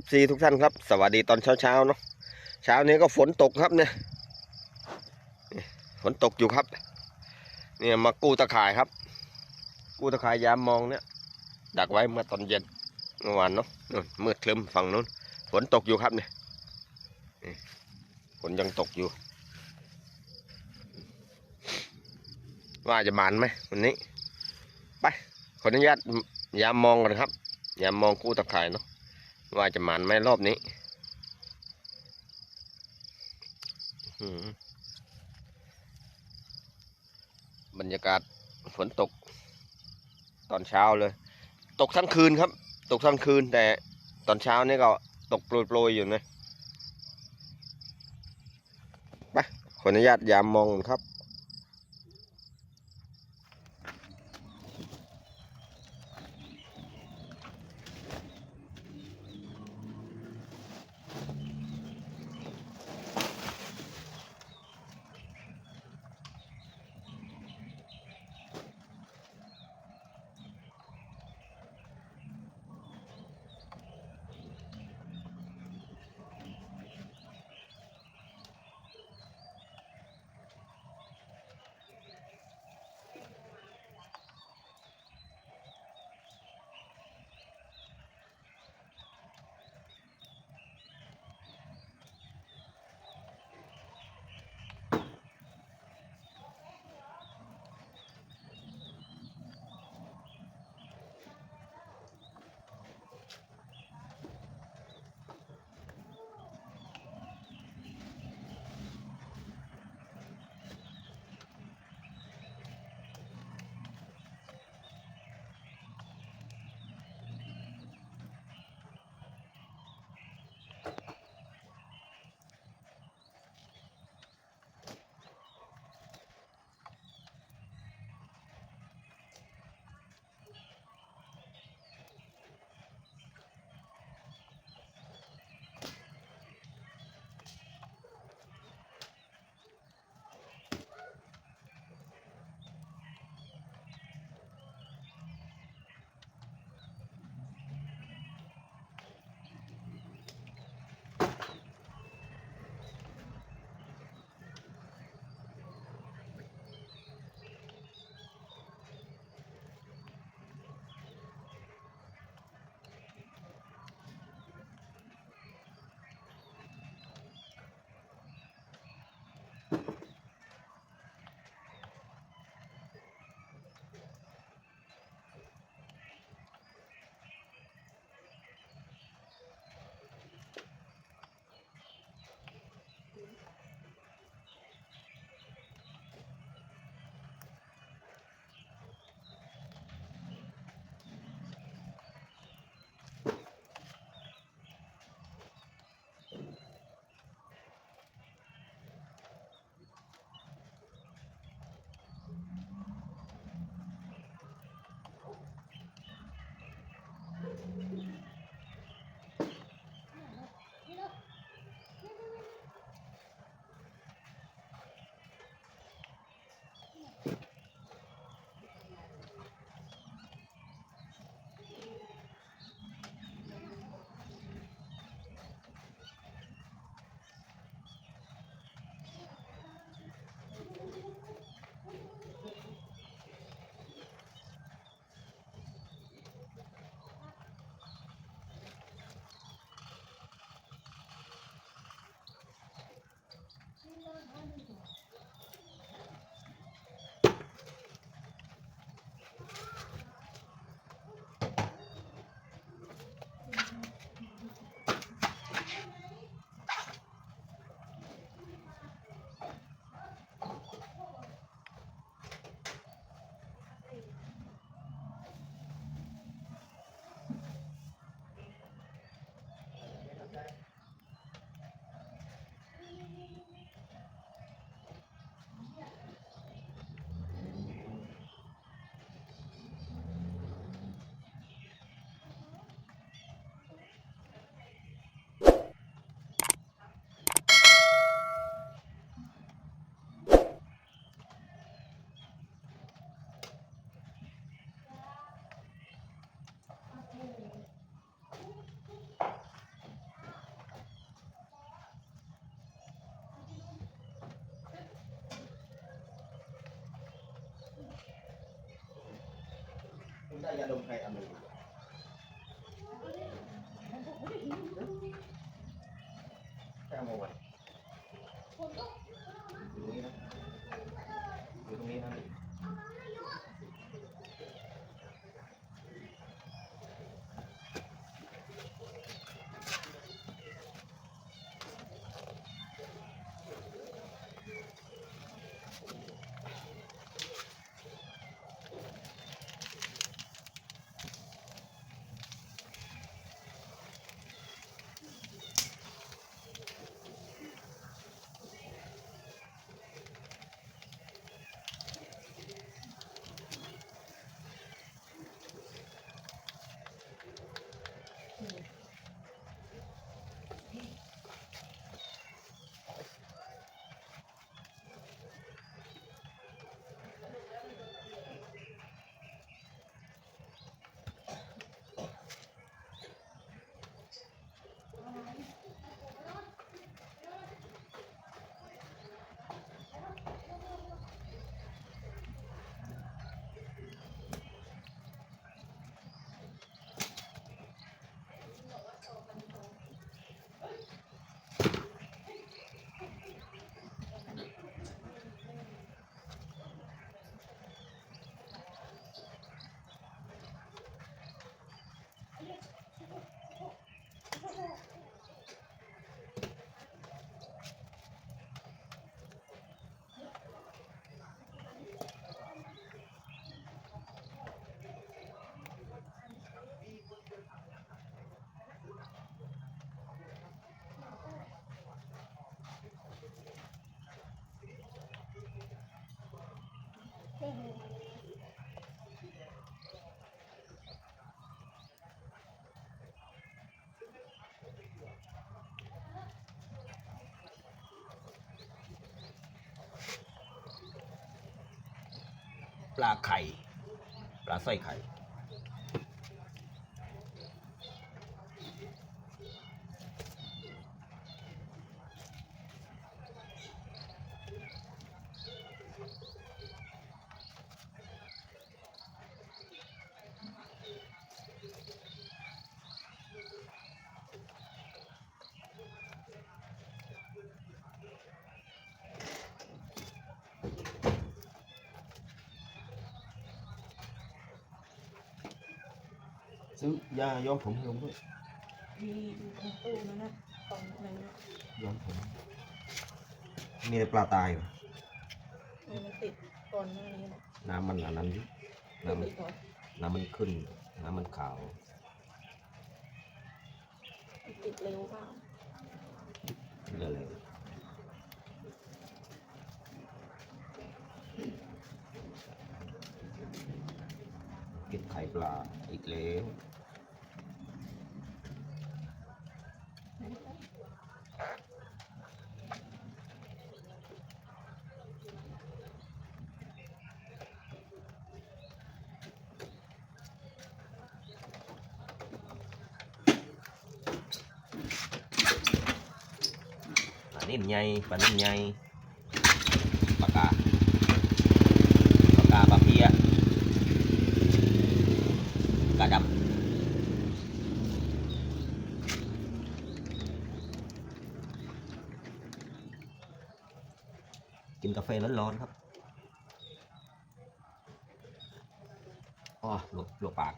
FC ทุกท่านครับ สวัสดีตอนเช้าเช้าๆเนาะเช้านี้ก็ฝนตกครับเนี่ยฝนตกอยู่ครับ เนี่ยมากู้ตะข่ายครับ กู้ตะข่ายยามมองเนี่ย ดักไว้เมื่อตอนเย็นเมื่อวานเนาะนู่นมืดคลึ้มฝั่งนู้นฝนตกอยู่ครับเนี่ยฝนยังตกอยู่ ว่าจะบานไหมวันนี้ ไปขออนุญาตยามมองกันครับยามมองกู้ตะข่ายเนาะ ว่าจะหมันไหมรอบนี้อื้อหือบรรยากาศฝนตก ตอนเช้าเลย ตกทั้งคืนครับ ตกทั้งคืน แต่ตอนเช้านี่ก็ตกโปรยๆอยู่นะไปขออนุญาตยามมองครับ ได้ย ลาไข่ ปลาสร้อยไข่ ซื้อยาย้อมผมให้ลงด้วยมีอยู่ในตู้นั่นนะกล่องนั้นนะย้อมผมมีแต่ปลาตายเหรอเออมันติดก่อนหน้านี้นะน้ำมันอันนั้นดิน้ำมันติดก่อนน้ำมันขึ้น น้ำมันขาวติดเร็วเปล่าเลยเก็บไข่ปลาอีกแล้ว ปลานิ่มใหญ่ปลานิ่มใหญ่ปลากาปลากาปลาเพียกาดำกินกาแฟร้อนๆครับอ๋อหลบหลบปาก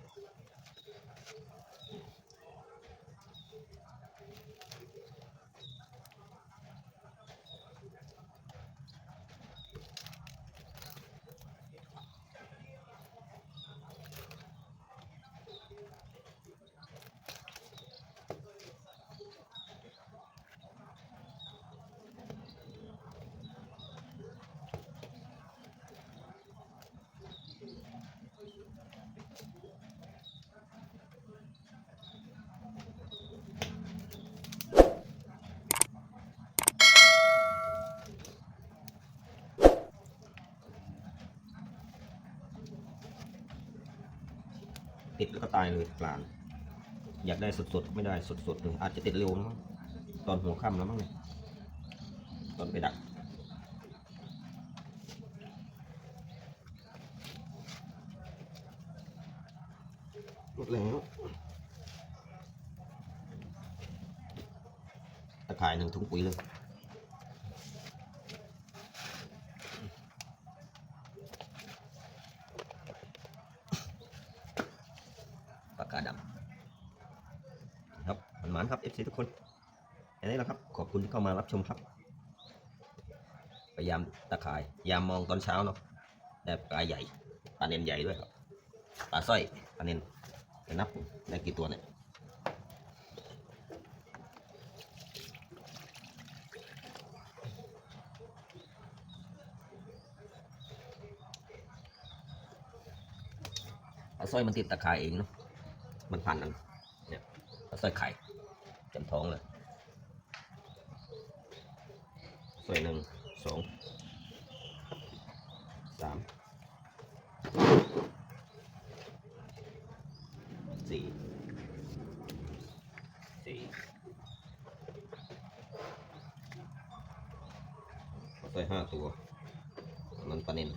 ก็ตายเลยปลาอยากได้สดๆ ไม่ได้สดๆเลยอาจจะติดเร็วนะมั้งตอนหัวค่ำแล้วมั้งเนี่ยตอนไปดักหมดแล้วตะข่ายหนึ่งถุงปุ๋ยเลย ปากกาดำครับมันหมานครับ FC ทุกคนอย่างนี้แหละครับ ขอบคุณที่ เข้ามารับชมครับ พยายามตะข่ายยามมองตอนเช้าเนาะได้ปลาใหญ่ปลาเนนใหญ่ด้วยครับปลาสร้อยปลาเนนไปนับได้กี่ตัวเนี่ยปลาสร้อยมันติดตะข่ายเองเนาะมันพันกันเนี่ยปลาสร้อยไข่เต็มท้องเลย สร้อยหนึ่งสองสามสี่สี่ใส่ห้าตัว มันปลาเนิน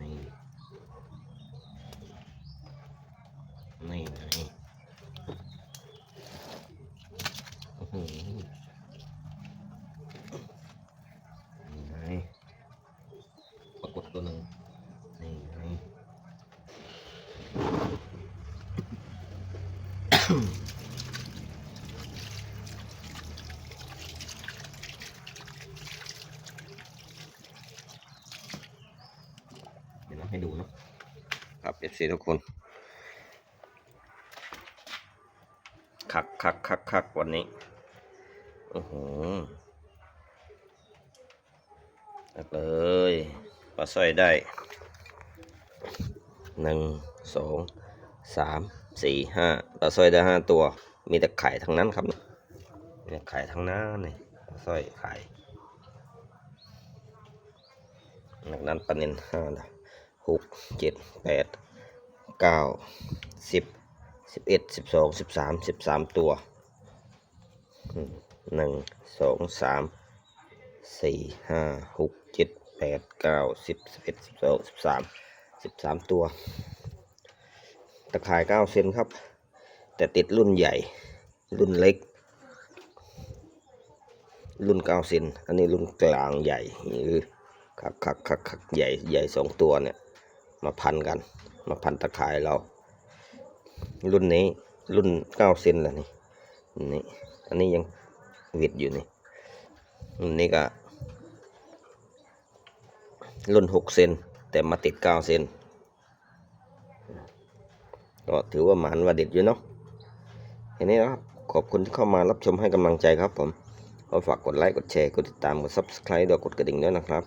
นี่นี่นี่โอ้โหนี่ไงปรากฏตัวหนึ่งนี่ไง เดี๋ยวเราให้ดูเนาะ ครับเอฟซีทุกคนคักคักคักคักวันนี้ โอ้โหตักเลยปลาสร้อยได้หนึ่งสองสามสี่ห้าปลาสร้อยได้ห้าตัว มีแต่ไข่ทั้งนั้นครับเนี่ยมีแต่ไข่ทั้งนั้นนี่ปลาสร้อยไข่จากนั้นปลาเนินห้าละหกเจ็ดแปด เก้าสิบสิบเอ็ดสิบสองสิบสามสิบสามตัวหนึ่งสองสามสี่ห้าหกเจ็ดแปดเก้าสิบสิบเอ็ดสิบสองสิบสามสิบสามตัว ตะข่ายเก้าเซนครับ แต่ติดรุ่นใหญ่ รุ่นเล็ก รุ่นเก้าเซนอันนี้รุ่นกลางใหญ่หรือคักคักคักคักใหญ่ใหญ่สองตัวเนี่ย มาพันกัน มาพันตะข่ายเรา รุ่นนี้ รุ่นเก้าเซนแล้วนี่นี่ อันนี้ยังวิดอยู่นี่รุ่นนี้ก็รุ่นหกเซนแต่มาติดเก้าเซนก็ถือว่าหมานว่าเด็ดอยู่เนาะทีนี้นะครับ ขอบคุณที่เข้ามารับชมให้กำลังใจครับผมก็ฝากกดไลค์ กดแชร์ กดติดตาม กด subscribe ด้วยกดกระดิ่งด้วยนะครับ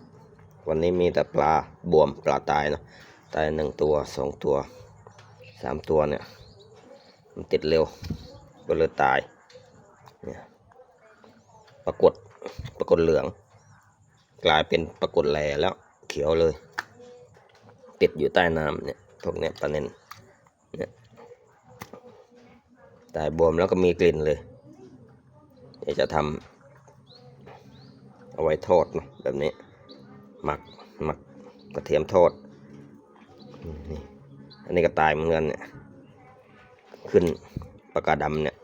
วันนี้มีแต่ปลาบวมปลาตายเนาะ ตายหนึ่งตัวสองตัวสามตัวเนี่ย มันติดเร็วก็เลยตายเนี่ยปรากฏปรากฏเหลือง กลายเป็นปรากฏแหลแล้วเขียวเลย ติดอยู่ใต้น้ำเนี่ยพวกเนี้ยปลาเน้นเนี่ยตายบวมแล้วก็มีกลิ่นเลยเดี๋ยวจะทำเอาไว้ทอดนะแบบนี้ หมักหมักกระเทียมทอด นี่อันนี้ก็ตายเหมือนกันเนี่ย ขึ้นปากกาดำเนี่ย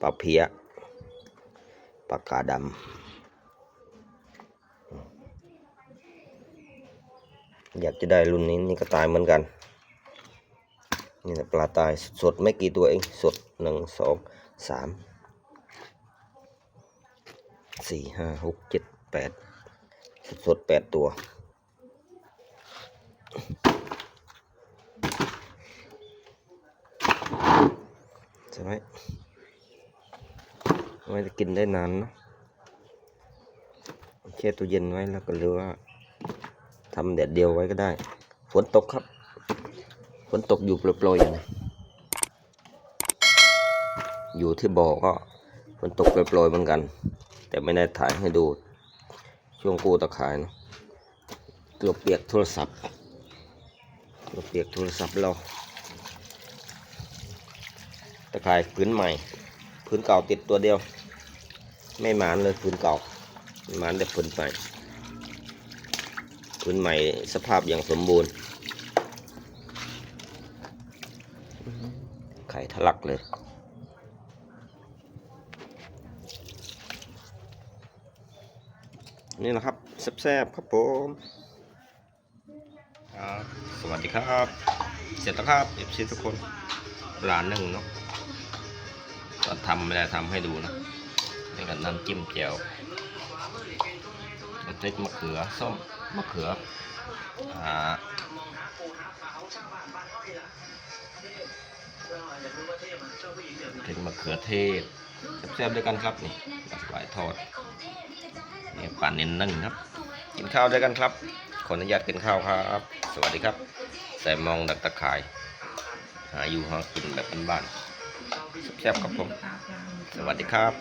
ปลาเพี้ยปากกาดำอยากจะได้รุ่นนี้นี่ก็ตายเหมือนกัน นี่แหละปลาตายสดไม่กี่ตัวเอง สดหนึ่งสองสามสี่ห้าหกเจ็ดแปดสดแปดตัว ใช่ไหมไว้จะกินได้นานเนอะแช่ตู้เย็นไว้แล้วก็หรือว่าทำแดดเดียวไว้ก็ได้ ฝนตกครับ ฝนตกอยู่โปรยๆอยู่นะอยู่ที่บ่อก็ฝนตกโปรยๆเหมือนกัน แต่ไม่ได้ถ่ายให้ดู ช่วงกู้ตะขายนะเกือบเปียกโทรศัพท์ เกือบเปียกโทรศัพท์เราตะข่ายพื้นใหม่ พื้นเก่าติดตัวเดียว ไม่หมานเลยพื้นเก่าหมานแต่พื้นใหม่พื้นใหม่สภาพอย่างสมบูรณ์ ไข่ทะลักเลยนี่นะครับแซ่บๆครับผมครับ สวัสดีครับ เสร็จแล้วครับเอฟซีทุกคนปลานหนึ่งเนาะก็ทำไม่ได้ทำให้ดูนะนี่ก็น้ำจิ้มแจ่วน้ำพริกมะเขือส้มมะเขืออ่าพริกมะเขือเทศแซ่บๆด้วยกันครับนี่ปลายทอดนี่ปลาเน้นนึ่งครับ กินข้าวด้วยกันครับ ขออนุญาตกินข้าวครับ สวัสดีครับใส่มองดักตะข่าย หาอยู่หากินแบบบ้านๆแซ่บๆครับผม สวัสดีครับ